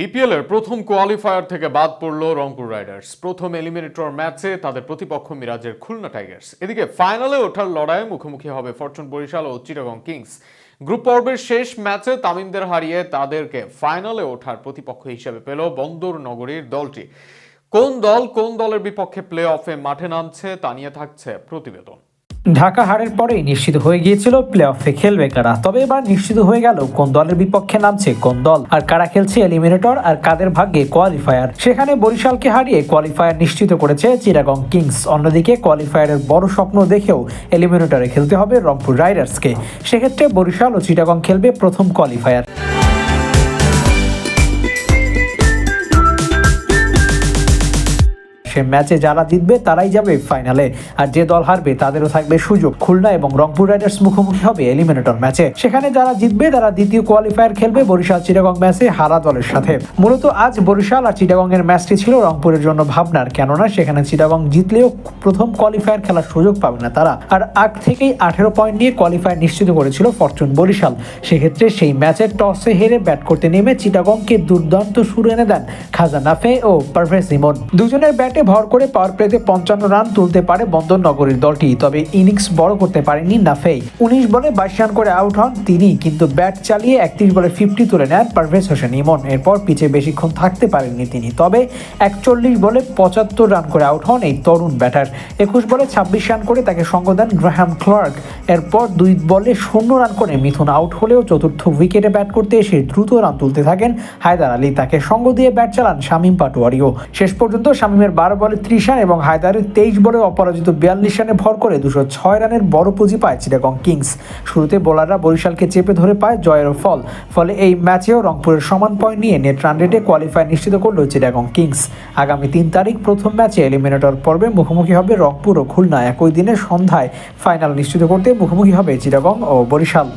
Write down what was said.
BPL এর প্রথম qualifier থেকে বাদ পড়ল রংপুর রাইডার্স। প্রথম এলিমিনেটর ম্যাচে তাদের প্রতিপক্ষ মিরাজের খুলনা টাইগার্স। এদিকে ফাইনালে ওঠার লড়াইয়ে মুখোমুখি হবে ফরচুন বরিশাল ও চিটাগং কিংস। গ্রুপ পর্বের শেষ ম্যাচে তামিমদের হারিয়ে তাদেরকে ফাইনালে ওঠার প্রতিপক্ষ হিসেবে পেল বন্দর নগরীর দলটি। কোন দল কোন দলের বিপক্ষে প্লে অফে মাঠে নামছে তা নিয়ে থাকছে প্রতিবেদন। ঢাকা হারের পরেই নিশ্চিত হয়ে গিয়েছিল প্লে অফে খেলবে কারা। তবে এবার নিশ্চিত হয়ে গেল কোন দলের বিপক্ষে নামছে কোন দল, আর কারা খেলছে এলিমিনেটর আর কাদের ভাগ্যে কোয়ালিফায়ার সেখানে বরিশালকে হারিয়ে কোয়ালিফায়ার নিশ্চিত করেছে চিরাগং কিংস। অন্যদিকে কোয়ালিফায়ারের বড় স্বপ্ন দেখেও এলিমিনেটরে খেলতে হবে রংপুর রাইডার্সকে। সেক্ষেত্রে বরিশাল ও চিটাগং খেলবে প্রথম কোয়ালিফায়ার সে ম্যাচে যারা জিতবে তারাই যাবে ফাইনালে। আর যে দল হারবে তাদেরও থাকবে সুযোগ। খুলনা এবং রংপুর রাইডার্স মুখোমুখি হবে এলিমিনেটর ম্যাচে। সেখানে যারা জিতবে তারা দ্বিতীয় কোয়ালিফায়ার খেলবে বরিশাল চিটাগং ম্যাচে হারা দলের সাথে। মূলত আজ বরিশাল আর চিটাগং এর ম্যাচটি ছিল রংপুরের জন্য ভাবনার, কেননা সেখানে চিটাগং জিতলেও প্রথম কোয়ালিফায়ার খেলার সুযোগ পাবে না তারা। আর আগ থেকেই আঠেরো পয়েন্ট নিয়ে কোয়ালিফায়ার নিশ্চিত করেছিল ফরচুন বরিশাল। সেক্ষেত্রে সেই ম্যাচের টসে হেরে ব্যাট করতে নেমে চিটাগংকে দুর্দান্ত শুরু এনে দেন খাজা নাফে ও পারভেজ ইমন। দুজনের ব্যাটে ভর করে পাওয়ার প্লেতে পঞ্চান্ন রান তুলতে পারে বন্দর নগরীর দলটি, তবে ইনিংস বড় করতে পারেনি নাফেই। উনিশ বলে বাইশ রান করে আউট হন তিনি, কিন্তু ব্যাট চালিয়ে একত্রিশ বলে ফিফটি তুলে নেন পারভেজ হোসেন ইমন। এরপর পিচে বেশিক্ষণ থাকতে পারেননি তিনি, তবে একচল্লিশ বলে পঁচাত্তর রান করে আউট হন এই তরুণ ব্যাটার একুশ বলে ছাব্বিশ রান করে তাকে সঙ্গ দেন গ্রাহাম ক্লার্ক এরপর দুই বলে শূন্য রান করে মিথুন আউট হলেও চতুর্থ উইকেটে ব্যাট করতে এসে দ্রুত রান তুলতে থাকেন হায়দার আলী। তাকে সঙ্গ দিয়ে ব্যাট চালান শামীম পাটোয়ারিও। শেষ পর্যন্ত শামীমের বারো বলে ত্রিশ রান এবং হায়দারের তেইশ বলে অপরাজিত বিয়াল্লিশ রানে ভর করে দুশো ছয় রানের বড় পুঁজি পায় চিটাগং কিংস। শুরুতে বোলাররা বরিশালকে চেপে ধরে পায় জয়ের ফল। ফলে এই ম্যাচেও রংপুরের সমান পয়েন্ট নিয়ে নেট রান রেটে কোয়ালিফাই নিশ্চিত করল চিটাগং কিংস। আগামী তিন তারিখ প্রথম ম্যাচে এলিমিনেটর পর্বে মুখোমুখি হবে রংপুর ও খুলনা। একই দিনে সন্ধ্যায় ফাইনাল নিশ্চিত করতে মুখোমুখি হবে চিটাগং ও বরিশাল।